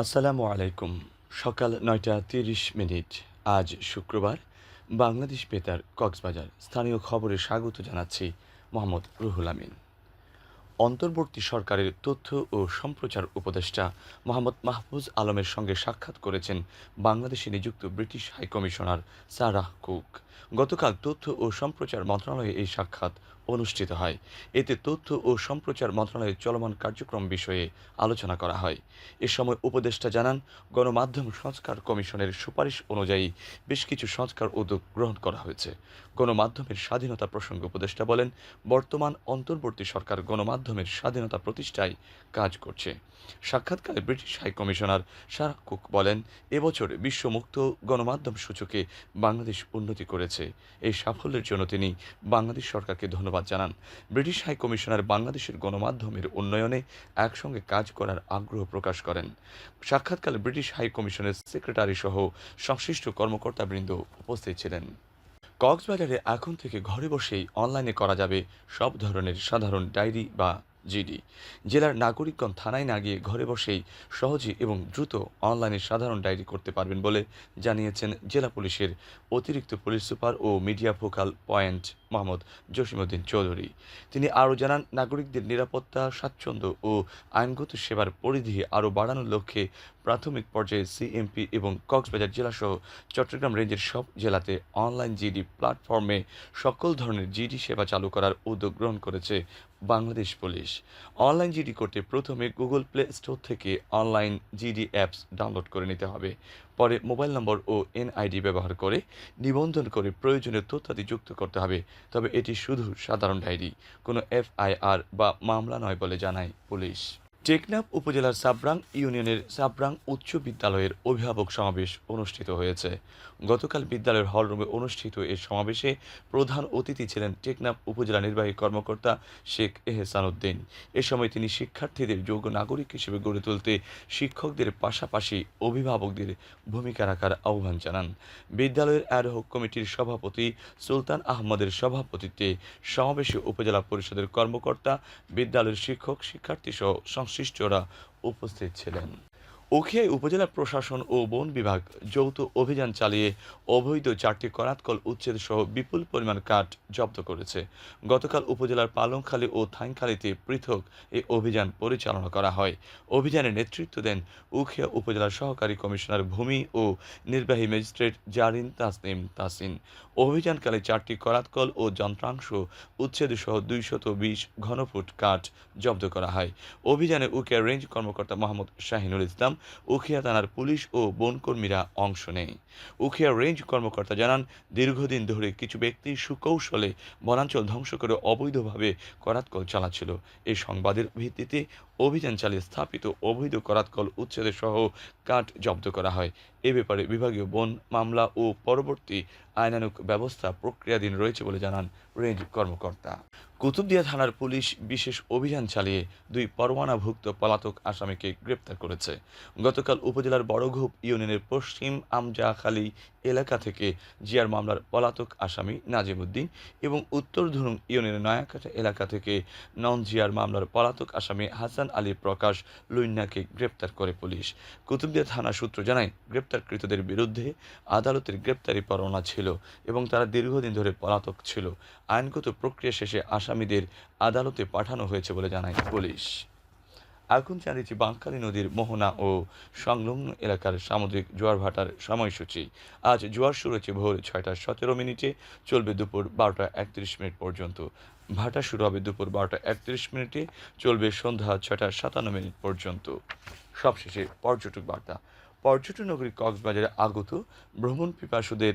আসসালামু আলাইকুম। সকাল নয়টা তিরিশ মিনিট। আজ শুক্রবার। বাংলাদেশ বেতার কক্সবাজার। স্থানীয় খবরে স্বাগত জানাচ্ছি মোহাম্মদ রুহুল আমিন। অন্তর্বর্তী সরকারের তথ্য ও সম্প্রচার উপদেষ্টা মোহাম্মদ মাহফুজ আলমের সঙ্গে সাক্ষাৎ করেছেন বাংলাদেশে নিযুক্ত ব্রিটিশ হাইকমিশনার সারাহ কুক। গতকাল তথ্য ও সম্প্রচার মন্ত্রণালয়ে এই সাক্ষাৎ অনুষ্ঠিত হয়। এতে তথ্য ও সম্প্রচার মন্ত্রণালয়ের চলমান কার্যক্রম বিষয়ে আলোচনা করা হয়। এ সময় উপদেষ্টা জানান, গণমাধ্যম সংস্কার কমিশনের সুপারিশ অনুযায়ী বেশ কিছু সংস্কার উদ্যোগ গ্রহণ করা হয়েছে। গণমাধ্যমের স্বাধীনতা প্রসঙ্গে উপদেষ্টা বলেন, বর্তমান অন্তর্বর্তী সরকার গণমাধ্যমের স্বাধীনতা প্রতিষ্ঠায় কাজ করছে। সাক্ষাৎকারে British high commissioner Sarah Cook বলেন, এবছর বিশ্বমুক্ত গণমাধ্যম সূচকে বাংলাদেশ উন্নতি করেছে। এই সাফল্যের জন্য তিনি বাংলাদেশ সরকারকে ধন্যবাদ জানান। ব্রিটিশ হাই কমিশনার বাংলাদেশের গণমাধ্যমের উন্নয়নে একসঙ্গে কাজ করার আগ্রহ প্রকাশ করেন। সাক্ষাৎকালে ব্রিটিশ হাই কমিশনের সেক্রেটারি সহ সংশ্লিষ্ট কর্মকর্তাবৃন্দ উপস্থিত ছিলেন। কক্সবাজারে এখন থেকে ঘরে বসেই অনলাইনে করা যাবে সব ধরনের সাধারণ ডায়েরি বা জিডি। জেলার নাগরিকগণ থানায় না গিয়ে ঘরে বসেই সহজে এবং দ্রুত অনলাইনে সাধারণ ডায়েরি করতে পারবেন বলে জানিয়েছেন জেলা পুলিশের অতিরিক্ত পুলিশ সুপার ও media focal point Mohammad Jasimuddin Chowdhury. তিনি আরও জানান, নাগরিকদের নিরাপত্তা, স্বাচ্ছন্দ্য ও আইনগত সেবার পরিধি আরও বাড়ানোর লক্ষ্যে প্রাথমিক পর্যায়ে সিএমপি এবং কক্সবাজার জেলাসহ চট্টগ্রাম রেঞ্জের সব জেলাতে অনলাইন জিডি প্ল্যাটফর্মে সকল ধরনের জিডি সেবা চালু করার উদ্যোগ গ্রহণ করেছে বাংলাদেশ পুলিশ। অনলাইন জিডি করতে প্রথমে গুগল প্লে স্টোর থেকে অনলাইন জিডি অ্যাপস ডাউনলোড করে নিতে হবে। পরে মোবাইল নম্বর ও এনআইডি ব্যবহার করে নিবন্ধন করে প্রয়োজনীয় তথ্যাদি যুক্ত করতে হবে। তবে এটি শুধু সাধারণ ডায়েরি কোনো এফআইআর বা মামলা নয় বলে জানায় পুলিশ। টেকনাফ উপজেলার সাবরাং ইউনিয়নের সাবরাং উচ্চ বিদ্যালয়ের অভিভাবক সমাবেশ অনুষ্ঠিত হয়েছে। গতকাল বিদ্যালয়ের হলরুমে অনুষ্ঠিত এ সমাবেশে প্রধান অতিথি ছিলেন টেকনাফ উপজেলা নির্বাহী কর্মকর্তা শেখ এহসান উদ্দিন। এ সময় তিনি শিক্ষার্থীদের যোগ্য নাগরিক হিসেবে গড়ে তুলতে শিক্ষকদের পাশাপাশি অভিভাবকদের ভূমিকা রাখার আহ্বান জানান। বিদ্যালয়ের অ্যাডহক কমিটির সভাপতি সুলতান আহমদের সভাপতিত্বে সমাবেশে উপজেলা পরিষদের কর্মকর্তা, বিদ্যালয়ের শিক্ষক শিক্ষার্থী সহ সংশ্লিষ্টরা উপস্থিত ছিলেন। উখিয়ায় উপজেলা প্রশাসন ও বন বিভাগ যৌথ অভিযান চালিয়ে অবৈধ চারটি করাতকল উচ্ছেদ সহ বিপুল পরিমাণ কাঠ জব্দ করেছে। গতকাল উপজেলার পালংখালী ও থাইংখালীতে পৃথক এই অভিযান পরিচালনা করা হয়। অভিযানে নেতৃত্ব দেন উখিয়া উপজেলার সহকারী কমিশনার ভূমি ও নির্বাহী ম্যাজিস্ট্রেট জারিন তাসনিম তাসিন। অভিযানকালে চারটি করাতকল ও যন্ত্রাংশ উচ্ছেদ সহ দুইশত বিশ ঘনফুট কাঠ জব্দ করা হয়। অভিযানে উখিয়া রেঞ্জ কর্মকর্তা মোহাম্মদ শাহিনুল ইসলাম উখিয়া থানার পুলিশ ও বনকর্মীরা অংশ নেয়। উখিয়া রেঞ্জ কর্মকর্তা জানান, দীর্ঘদিন ধরে কিছু ব্যক্তি সুকৌশলে বনাঞ্চল ধ্বংস করে অবৈধভাবে করাতকল চালাচ্ছিল। এই সংবাদের ভিত্তিতে অভিযান চালিয়ে স্থাপিত অবৈধ করাতকল উচ্ছেদের সহ কাঠ জব্দ করা হয়। এ ব্যাপারে বিভাগীয় বন মামলা ও পরবর্তী আইনানুক ব্যবস্থা প্রক্রিয়াধীন রয়েছে বলে জানান রেঞ্জ কর্মকর্তা। কুতুবদিয়া থানার পুলিশ বিশেষ অভিযান চালিয়ে দুই পরোয়ানাভুক্ত পলাতক আসামিকে গ্রেপ্তার করেছে। গতকাল উপজেলার বড়ঘুপ ইউনিয়নের পশ্চিম আমজাখালী এলাকা থেকে জিয়ার মামলার পলাতক আসামি নাজিম উদ্দিন এবং উত্তর ধুরুং ইউনিয়নের নয়াকাটা এলাকা থেকে নন জিয়ার মামলার পলাতক আসামি হাসান আলী প্রকাশ লুইন্নাকে গ্রেপ্তার করে পুলিশ। কুতুবদিয়া থানা সূত্র জানায়, গ্রেপ্তারকৃতদের বিরুদ্ধে আদালতের গ্রেপ্তারি পরোয়ানা ছিল এবং তারা দীর্ঘদিন ধরে পলাতক ছিল। আইনগত প্রক্রিয়া শেষে আসামিদের আদালতে পাঠানো হয়েছে বলে জানায় পুলিশ। এখন জানিয়েছি, বাঁকখালী নদীর মোহনা ও সংলগ্ন এলাকার সামুদ্রিক জোয়ার ভাটার সময়সূচি। আজ জোয়ার শুরু হয়েছে ভোর ছয়টা সতেরো মিনিটে। চলবে দুপুর বারোটা একত্রিশ মিনিট পর্যন্ত। ভাটা শুরু হবে দুপুর বারোটা একত্রিশ মিনিটে। চলবে সন্ধ্যা ছয়টা সাতান্ন মিনিট পর্যন্ত। সবশেষে পর্যটক বার্তা। পর্যটন নগরী কক্সবাজারে আগত ভ্রমণ পিপাসুদের